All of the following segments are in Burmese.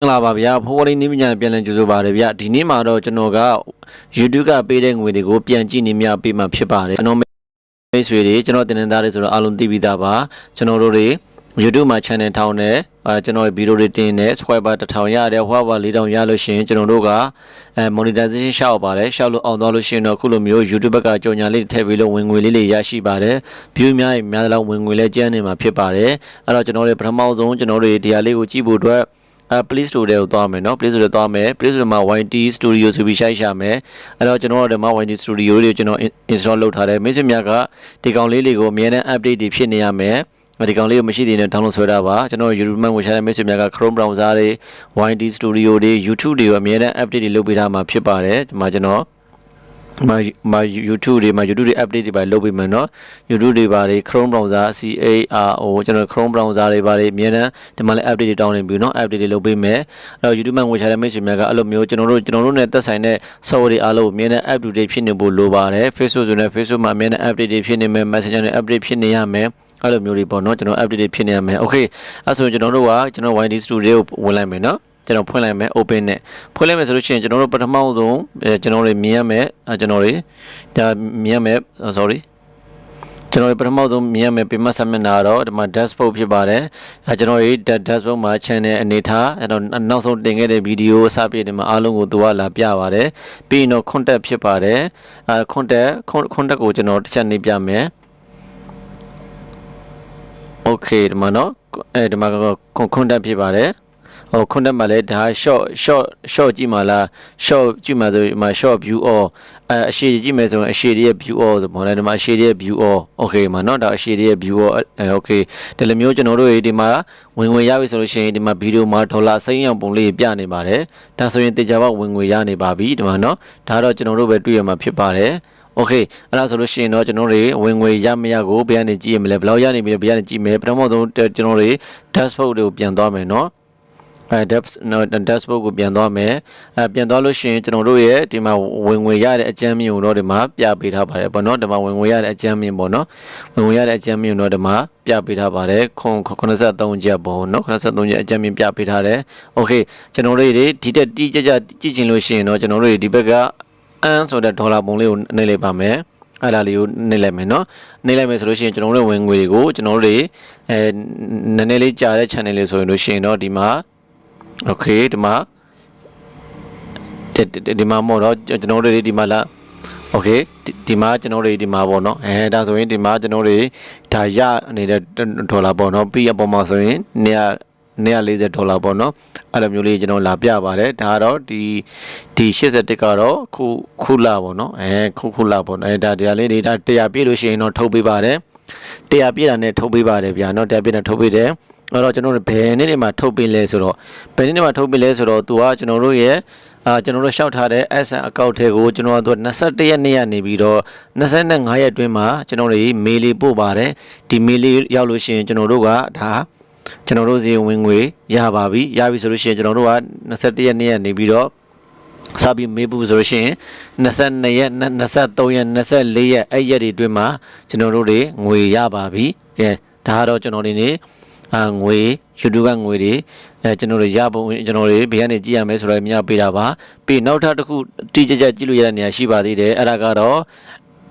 မင်္ဂလာပါဗျာဖိုးဝလေးနည်းပညာပြန်လည်ကြိုဆိုပါရဗျာဒီနေ့မှာတော့ကျွန်တော်က YouTube ကပေးတဲ့ငွေတွေကိုပြန်ကြည့်နေမြပေးမှာဖြစ်ပါတယ်ကျွန်တော်မိတ်ဆွေတွေကျွန်တော်တင်နေသားတွေဆိုတော့အားလုံးသိပြီးသားပါကျွန်တော်တို့တွေ YouTube မှာ channel ထောင်နေအဲကျွန်တော်ဗီဒီယိုတွေတင်နေ subscriber 1000ရတယ်ဟွာပါ4000ရလို့ရှိရင်ကျွန်တော်တို့ကအဲ monetization ရှောက်ပါတယ်ရှောက်လို့အောင်သွားလို့ရှိရင်တော့ခုလိုမျိုး YouTube ဘက်ကကြော်ညာလေးထည့်ပြီးလို့ဝင်ငွေလေးတွေရရှိပါတယ် view များရင်များတော့ဝင်ငွေလေးကျန်းနေမှာဖြစ်ပါတယ်အဲ့တော့ကျွန်တော်တို့ပထမဆုံးကျွန်တော်တို့ဒီဟာလေးကိုကြည့်ဖို့အတွက် အဲ Play Store တွေကိုသွားမယ်နော် Play Store တွေသွားမယ် Play Store မှာ YT Studio ဆိုပြီးရှိုက်ရှာမယ်အဲ့တော့ကျွန်တော်တို့ဒီမှာ YT Studio တွေကိုကျွန်တော် install လုပ်ထားတယ်မိတ်ဆွေများကဒီကောင်လေးတွေကိုအများနဲ့ update တွေဖြစ်နေရမယ်ဒီကောင်လေးကိုမရှိသေးတဲ့ download ဆွဲတာပါကျွန်တော် YouTube မှာဝင်ရှာတဲ့မိတ်ဆွေများက Chrome browser တွေ YT Studio တွေ YouTube တွေကိုအများနဲ့ update တွေလုပ်ပေးထားမှာဖြစ်ပါတယ်ဒီမှာကျွန်တော် မမ YouTube တွေမှာ YouTube တွေ update တွေပါလုပ်ပေးမယ်เนาะ YouTube တွေပါတွေ Chrome browser CARO ကျွန်တော် Chrome browser တွေပါတွေအများနဲ့ဒီမှာလည်း update တွေတောင်းနေပြီเนาะ update တွေလုပ်ပေးမယ်အဲ့တော့ YouTube မှာငွေချတဲ့မိတ်ဆွေများကအဲ့လိုမျိုးကျွန်တော်တို့ကျွန်တော်တို့နဲ့သက်ဆိုင်တဲ့ software တွေအားလုံးအများနဲ့ update ဖြစ်နေဖို့လိုပါတယ် Facebook ဆိုရင် Facebook မှာအများနဲ့ update တွေဖြစ်နေမယ် Messenger နဲ့ update ဖြစ်နေရမယ်အဲ့လိုမျိုးတွေပေါ့เนาะကျွန်တော် update တွေဖြစ်နေရမယ် okay အဲ့ဆိုရင်ကျွန်တော်တို့ကကျွန်တော် YD Studio ကိုဝင်လိုက်မယ်เนาะ ကျွန်တော်ဖွင့်လိုက်မယ် open နဲ့ဖွင့်လိုက်မယ်ဆိုလို့ရှိရင်ကျွန်တော်တို့ပထမဆုံးအဲကျွန်တော်တွေမြင်ရမယ်အဲကျွန်တော်တွေဒါမြင်ရမယ် sorry ကျွန်တော်တို့ပထမဆုံးမြင်ရမယ်ပြမတ်ဆမျက်နှာတော့ဒီမှာ dashboard ဖြစ်ပါတယ်အဲကျွန်တော်တို့ dashboard မှာ channel အနေထားအဲတော့နောက်ဆုံးတင်ခဲ့တဲ့ဗီဒီယိုအစပြည့်ဒီမှာအားလုံးကိုသူကလာပြပါတယ်ပြီးရင်တော့ contact ဖြစ်ပါတယ်အဲ contact contact ကိုကျွန်တော်တစ်ချက်နေပြမယ် okay ဒီမှာနော်အဲဒီမှာ contact ဖြစ်ပါတယ် ဟိုခွန်းတက်မှာလဲဒါ short short short ကြည့်မှာလား short ကြည့်မှာဆိုဒီမှာ short view all အဲအရှည်ကြည့်မယ်ဆိုရင်အရှည်ရဲ့ view all ဆိုပေါ့လေဒီမှာအရှည်ရဲ့ view all okay မှာเนาะဒါအရှည်ရဲ့ view all အဲ okay ဒီလိုမျိုးကျွန်တော်တို့ဒီမှာဝင်ငွေရပြီဆိုလို့ရှိရင်ဒီမှာဗီဒီယိုမှာဒေါ်လာစိမ်းအောင်ပုံလေးပြနေပါတယ်ဒါဆိုရင်တေချာပေါက်ဝင်ငွေရနေပါပြီဒီမှာเนาะဒါတော့ကျွန်တော်တို့ပဲတွေ့ရမှာဖြစ်ပါတယ်โอเคအဲ့ဒါဆိုလို့ရှိရင်တော့ကျွန်တော်တို့ဝင်ငွေရမရကိုဘယ်ကနေကြည့်ရမလဲဘယ်လောက်ရနေပြီလဲဘယ်ကနေကြည့်မယ်ပထမဆုံးကျွန်တော်တို့ dashboard တွေကိုပြန်သွားမယ်เนาะ အဲ depth နော် dashboard ကိုပြန်သွားမယ်အဲပြန်သွားလို့ရှိရင်ကျွန်တော်တို့ရဲ့ဒီမှာဝင်ငွေရတဲ့အကြမ်းမြင့်ကိုတော့ဒီမှာပြပေးထားပါတယ်ပေါ့နော်ဒီမှာဝင်ငွေရတဲ့အကြမ်းမြင့်ပေါ့နော်ဝင်ငွေရတဲ့အကြမ်းမြင့်တော့ဒီမှာပြပေးထားပါတယ်ခွန်83ချက်ပေါ့နော်83ချက်အကြမ်းမြင့်ပြပေးထားတယ်โอเคကျွန်တော်တို့တွေဒီတက်တီးကြကြကြည့်ချင်လို့ရှိရင်တော့ကျွန်တော်တို့ဒီဘက်ကအန်ဆိုတဲ့ဒေါ်လာပုံလေးကိုနှိပ်လိုက်ပါမယ်အဲ့ဒါလေးကိုနှိပ်လိုက်မယ်เนาะနှိပ်လိုက်မယ်ဆိုလို့ရှိရင်ကျွန်တော်တို့ဝင်ငွေတွေကိုကျွန်တော်တို့တွေအဲနည်းနည်းလေးကြာတဲ့ channel လေးဆိုရင်လို့ရှိရင်တော့ဒီမှာ okay ဒီမှာဒီမှာမို့တော့ကျွန်တော်တို့ဒီမှာလာ okay ဒီမှာကျွန်တော်တို့ဒီမှာပေါ့နော်အဲဒါဆိုရင်ဒီမှာကျွန်တော်တို့ဒါရနေတဲ့ဒေါ်လာပေါ့နော်ပြီးအပေါ်မှာဆိုရင်140ဒေါ်လာပေါ့နော်အဲ့လိုမျိုးလေးကျွန်တော်လာပြပါတယ်ဒါကတော့ဒီဒီ81ကတော့ခုခုလာပေါ့နော်အဲခုခုလာပေါ့အဲဒါတရားလေးတွေဒါ100ပြည့်လို့ရှိရင်တော့ထုတ်ပေးပါတယ်100ပြည့်တာနဲ့ထုတ်ပေးပါတယ်ဗျာနော်100ပြည့်တာထုတ်ပေးတယ် အဲ့တော့ကျွန်တော်တို့ဘယ်နေ့တွေမှာထုတ်ပေးလဲဆိုတော့ဘယ်နေ့တွေမှာထုတ်ပေးလဲဆိုတော့သူကကျွန်တော်တို့ရဲ့အာကျွန်တော်တို့ရှောက်ထားတဲ့ SN အကောင့်ထဲကိုကျွန်တော်တို့21ရက်နေ့ကနေပြီးတော့25ရက်အတွင်းမှာကျွန်တော်တို့မေးလေးပို့ပါတယ်ဒီမေးလေးရောက်လို့ရှိရင်ကျွန်တော်တို့ကဒါကျွန်တော်တို့စီဝင်ငွေရပါပြီရပြီဆိုလို့ရှိရင်ကျွန်တော်တို့က21ရက်နေ့ကနေပြီးတော့စပြီးမေးဖို့ဆိုလို့ရှိရင်22ရက်23ရက်24ရက်အဲ့ရက်တွေအတွင်းမှာကျွန်တော်တို့တွေငွေရပါပြီကဲဒါကတော့ကျွန်တော်တွေနေ အာငွေ YouTube ကငွေတွေအဲကျွန်တော်တို့ရပုံကျွန်တော်တွေဘယ်ကနေကြည့်ရမလဲဆိုတော့မြင်ပေးတာပါပြီးနောက်ထပ်တစ်ခုတိကျကျကြည့်လို့ရတဲ့နေရာရှိပါသေးတယ်အဲ့ဒါကတော့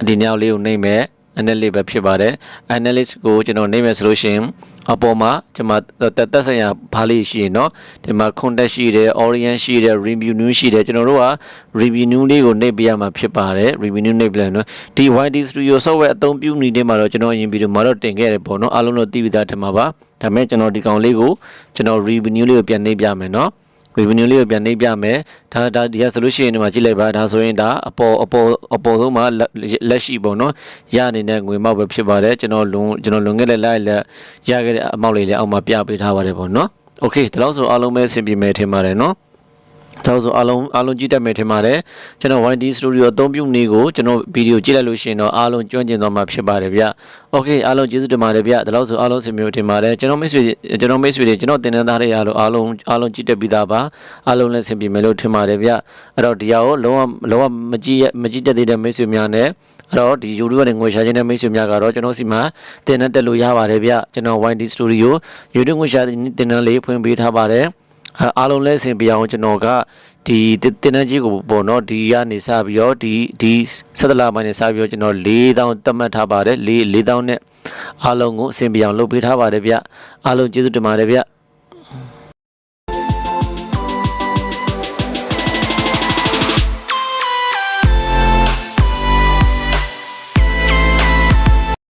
ဒီညောင်လေးကိုနှိမ့်မယ် analyst ပဲဖြစ်ပါတယ် analyst ကိုကျွန်တော်နှိမ့်မယ်ဆိုလို့ရှိရင်အပေါ်မှာကျွန်မတက်တက်ဆိုင်ရာဘာလေးရှိရင်เนาะဒီမှာ contact ရှိတယ် orient ရှိတယ် review new ရှိတယ်ကျွန်တော်တို့က review new လေးကိုနှိပ်ပြရမှာဖြစ်ပါတယ် review new နှိပ်ပြလိုက်เนาะဒီ YD Studio software အသုံးပြုနေတဲ့မှာတော့ကျွန်တော်အရင်ဗီဒီယိုမှာတော့တင်ခဲ့တယ်ပေါ့เนาะအားလုံးတော့သိပြီးသားထင်ပါပါ ဒါပေမဲ့ကျွန်တော်ဒီကောင်လေးကိုကျွန်တော် review new လေးကိုပြန်နှိပ်ပြမယ်เนาะ revenue လေးကိုပြန်နှိပ်ပြမယ်ဒါဒါဒီကဆိုလို့ရှိရင်ဒီမှာကြည့်လိုက်ပါဒါဆိုရင်ဒါအပေါ်အပေါ်အပေါ်ဆုံးမှာလက်ရှိပေါ့နော်ရနေတဲ့ငွေမောက်ပဲဖြစ်ပါတယ်ကျွန်တော်လွန်ကျွန်တော်လွန်ခဲ့တဲ့လိုက်လက်ရခဲ့တဲ့အမောက်လေးလည်းအောက်မှာပြပေးထားပါတယ်ပေါ့နော်โอเคဒီလောက်ဆိုအားလုံးပဲအဆင်ပြေမယ်ထင်ပါတယ်နော် ဒါဆိုအားလုံးအားလုံးကြည့်တတ်မယ်ထင်ပါတယ်ကျွန်တော် YD Studio အသုံးပြုနေကိုကျွန်တော်ဗီဒီယိုကြည့်လိုက်လို့ရှိရင်တော့အားလုံးကျွမ်းကျင်သွားမှာဖြစ်ပါတယ်ဗျ။ Okay အားလုံးကျေးဇူးတင်ပါတယ်ဗျ။ဒါလို့ဆိုအားလုံးစင်မျိုးထင်ပါတယ်ကျွန်တော်မိတ်ဆွေကျွန်တော်မိတ်ဆွေတွေကျွန်တော်တင်နန်းသားတွေအားလုံးအားလုံးအားလုံးကြည့်တတ်ပြီးသားပါ။အားလုံးလည်းစင်ပြေမယ်လို့ထင်ပါတယ်ဗျ။အဲ့တော့ဒီဟာကိုလုံးဝလုံးဝမကြည့်မကြည့်တတ်သေးတဲ့မိတ်ဆွေများနဲ့အဲ့တော့ဒီ YouTube နဲ့ငွေရှာခြင်းတဲ့မိတ်ဆွေများကတော့ကျွန်တော်စီမှာတင်နဲ့တက်လို့ရပါတယ်ဗျကျွန်တော် YD Studio YouTube ငွေရှာတင်နန်းလေးဖွင့်ပေးထားပါတယ် အဲအားလုံးလဲအဆင်ပြေအောင်ကျွန်တော်ကဒီတင်တင်တန်းကြီးကိုပေါ့နော်ဒီကနေစပြီးတော့ဒီဒီဆက်တလာပိုင်းနေစပြီးတော့ကျွန်တော်4000တတ်မှတ်ထားပါတယ်4 4000နဲ့အားလုံးကိုအဆင်ပြေအောင်လုပ်ပေးထားပါတယ်ဗျအားလုံးကျေးဇူးတင်ပါတယ်ဗျ